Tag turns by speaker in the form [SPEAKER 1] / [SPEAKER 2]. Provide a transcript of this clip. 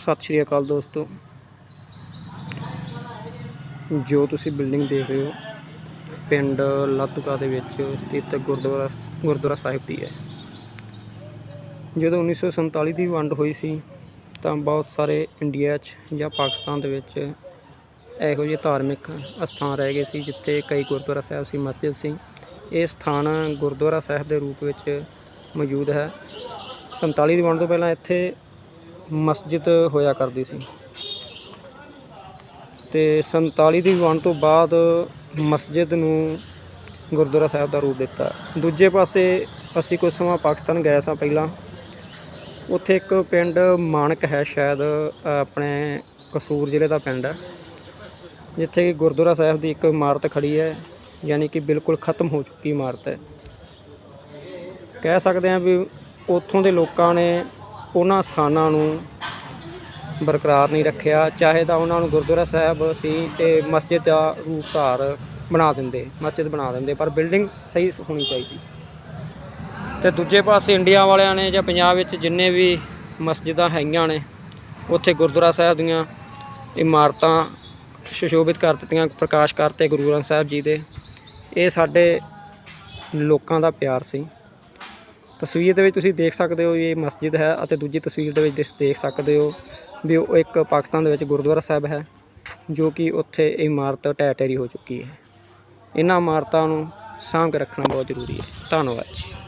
[SPEAKER 1] ਸਤਿ ਸ਼੍ਰੀ ਅਕਾਲ ਦੋਸਤੋ। ਜੋ ਤੁਸੀਂ ਬਿਲਡਿੰਗ ਦੇਖ ਰਹੇ ਹੋ, ਪਿੰਡ ਲਾਤੂਕਾ ਦੇ ਵਿੱਚ ਸਥਿਤ ਗੁਰਦੁਆਰਾ ਗੁਰਦੁਆਰਾ ਸਾਹਿਬ ਦੀ ਹੈ। ਜਦੋਂ 1947 ਦੀ ਵੰਡ ਹੋਈ ਸੀ, ਤਾਂ ਬਹੁਤ ਸਾਰੇ ਇੰਡੀਆ 'ਚ ਜਾਂ ਪਾਕਿਸਤਾਨ ਦੇ ਵਿੱਚ ਇਹੋ ਜਿਹੇ ਧਾਰਮਿਕ ਅਸਥਾਨ ਰਹਿ ਗਏ ਸੀ, ਜਿੱਥੇ ਕਈ ਗੁਰਦੁਆਰਾ ਸਾਹਿਬ ਸੀ, ਮਸਜਿਦ ਸੀ। ਇਹ ਸਥਾਨ ਗੁਰਦੁਆਰਾ ਸਾਹਿਬ ਦੇ ਰੂਪ ਵਿੱਚ ਮੌਜੂਦ ਹੈ। 47 ਦੀ ਵੰਡ ਤੋਂ ਪਹਿਲਾਂ ਇੱਥੇ ਮਸਜਿਦ ਹੋਇਆ ਕਰਦੀ ਸੀ। ਤੇ 47 ਦੀ ਵੰਡ ਤੋਂ ਬਾਅਦ ਮਸਜਿਦ ਨੂੰ ਗੁਰਦੁਆਰਾ ਸਾਹਿਬ ਦਾ ਰੂਪ ਦਿੱਤਾ। ਦੂਜੇ ਪਾਸੇ ਅਸੀਂ ਕੁਝ ਸਮਾਂ ਪਾਕਿਸਤਾਨ ਗਏ ਸਾਂ ਪਹਿਲਾਂ। ਉੱਥੇ ਇੱਕ ਪਿੰਡ ਮਾਨਕ ਹੈ ਸ਼ਾਇਦ, ਆਪਣੇ ਕਸੂਰ ਜ਼ਿਲ੍ਹੇ ਦਾ ਪਿੰਡ ਹੈ। ਜਿੱਥੇ ਕਿ ਗੁਰਦੁਆਰਾ ਸਾਹਿਬ ਦੀ ਇੱਕ ਇਮਾਰਤ ਖੜੀ ਹੈ, ਯਾਨੀ ਕਿ ਬਿਲਕੁਲ ਖਤਮ ਹੋ ਚੁੱਕੀ ਇਮਾਰਤ ਹੈ। ਕਹਿ ਸਕਦੇ ਹਾਂ ਵੀ ਉੱਥੋਂ ਦੇ ਲੋਕਾਂ ਨੇ ਉਹਨਾਂ ਸਥਾਨਾਂ ਨੂੰ ਬਰਕਰਾਰ ਨਹੀਂ ਰੱਖਿਆ, ਚਾਹੇ ਤਾਂ ਉਹਨਾਂ ਨੂੰ ਗੁਰਦੁਆਰਾ ਸਾਹਿਬ ਸੀ ਤੇ ਮਸਜਿਦ ਦਾ ਰੂਪ ਧਾਰ ਬਣਾ ਦਿੰਦੇ, ਮਸਜਿਦ ਬਣਾ ਦਿੰਦੇ, ਪਰ ਬਿਲਡਿੰਗ ਸਹੀ ਹੋਣੀ ਚਾਹੀਦੀ। ਤੇ ਦੂਜੇ ਪਾਸੇ ਇੰਡੀਆ ਵਾਲਿਆਂ ਨੇ ਜਾਂ ਪੰਜਾਬ ਵਿੱਚ ਜਿੰਨੇ ਵੀ ਮਸਜਿਦਾਂ ਹੈਗੀਆਂ ਨੇ, ਉੱਥੇ ਗੁਰਦੁਆਰਾ ਸਾਹਿਬ ਦੀਆਂ ਇਮਾਰਤਾਂ ਸੁਸ਼ੋਭਿਤ ਕਰ ਦਿੱਤੀਆਂ, ਪ੍ਰਕਾਸ਼ ਕਰਤੇ ਗੁਰੂ ਗ੍ਰੰਥ ਸਾਹਿਬ ਜੀ ਦੇ। ਇਹ ਸਾਡੇ ਲੋਕਾਂ ਦਾ ਪਿਆਰ ਸੀ। ਤਸਵੀਰ ਦੇ ਵਿੱਚ ਤੁਸੀਂ ਦੇਖ ਸਕਦੇ ਹੋ ਇਹ ਮਸਜਿਦ ਹੈ ਅਤੇ ਦੂਜੀ ਤਸਵੀਰ ਦੇ ਵਿੱਚ ਦੇਖ- ਸਕਦੇ ਹੋ ਵੀ ਉਹ ਇੱਕ ਪਾਕਿਸਤਾਨ ਦੇ ਵਿੱਚ ਗੁਰਦੁਆਰਾ ਸਾਹਿਬ ਹੈ, ਜੋ ਕਿ ਉੱਥੇ ਇਹ ਇਮਾਰਤ ਢਹਿ ਢੇਰੀ ਹੋ ਚੁੱਕੀ ਹੈ। ਇਹਨਾਂ ਇਮਾਰਤਾਂ ਨੂੰ ਸਾਂਭ ਕੇ ਰੱਖਣਾ ਬਹੁਤ ਜ਼ਰੂਰੀ ਹੈ। ਧੰਨਵਾਦ ਜੀ।